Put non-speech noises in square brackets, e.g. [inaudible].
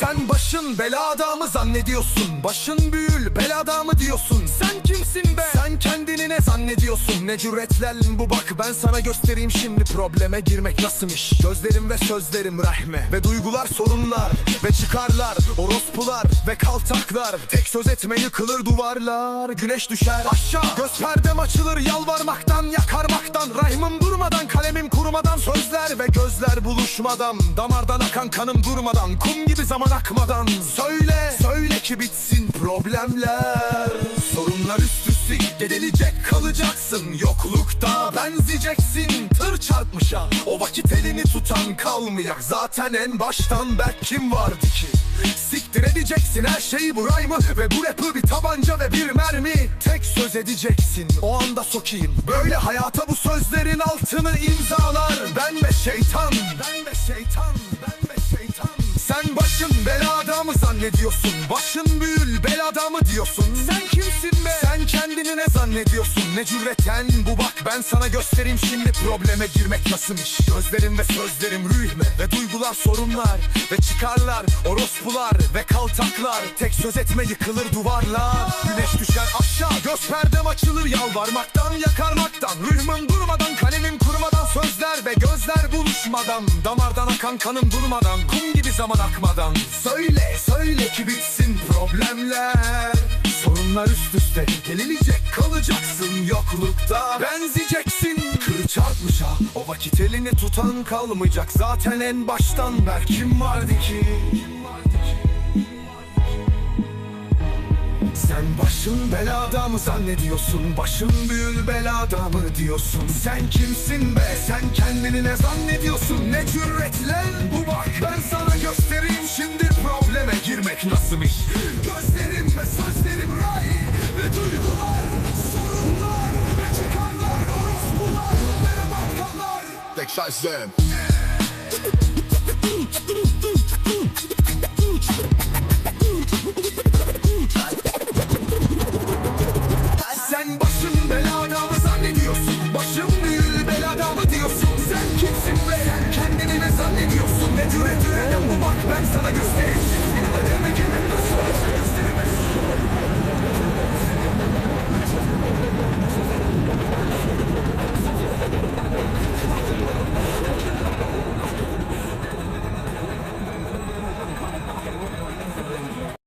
Sen başın belada mı zannediyorsun. Başın büyül belada mı diyorsun. Sen kimsin be? Ne zannediyorsun? Ne cüretlen bu bak? Ben sana göstereyim şimdi. Probleme girmek nasılmış Gözlerim ve sözlerim rahme. Ve duygular sorunlar Ve çıkarlar. Orospular ve kaltaklar. Tek söz etme yıkılır duvarlar. Güneş düşer aşağı. Göz perdem açılır yalvarmaktan yakarmaktan. Rahmım durmadan kalemim kurumadan. Sözler ve gözler buluşmadan. Damardan akan kanım durmadan. Kum gibi zaman akmadan. Söyle söyle ki bitsin problemler üste gelecek kalacaksın Yoklukta benzeyeceksin. Tır çarpmışa o vakit elini tutan kalmayacak. Zaten en baştan berk kim vardı ki. Siktir edeceksin her şeyi bu rhyme'ı Ve bu rapı bir tabanca ve bir mermi. Tek söz edeceksin o anda sokayım. Böyle hayata bu sözlerin altını imzalar. Ben ve şeytan Ben ve şeytan başın belada mı zannediyorsun? Başın büyül belada mı diyorsun? Sen kimsin be? Sen kendini ne zannediyorsun? Ne cüreten bu bak ben sana göstereyim. Şimdi Probleme girmek nasılmış? Gözlerim ve sözlerim rühme Ve duygular sorunlar Ve çıkarlar orospular ve kaltaklar. Tek söz etme yıkılır duvarlar. Güneş düşer aşağı Göz perdem açılır yalvarmaktan yakarmaktan Gözler buluşmadan Damardan akan kanım durmadan Kum gibi zaman akmadan. Söyle söyle ki bitsin problemler. Sorunlar üst üste gelinecek kalacaksın yoklukta. Benzeyeceksin kır çarpmışa. O vakit elini tutan kalmayacak. Zaten en baştan ver kim vardı ki Sen başın belada mı zannediyorsun? Başın büyül belada mı diyorsun? Sen kimsin be? Sen kendini ne zannediyorsun? Ne cüretle bu bak ben sana göstereyim şimdi probleme girmek nasılmış Gözlerim ve sözlerim ray ve duygular sorunlar ve çıkarlar orospular ve bakanlar Tek şahsım [laughs]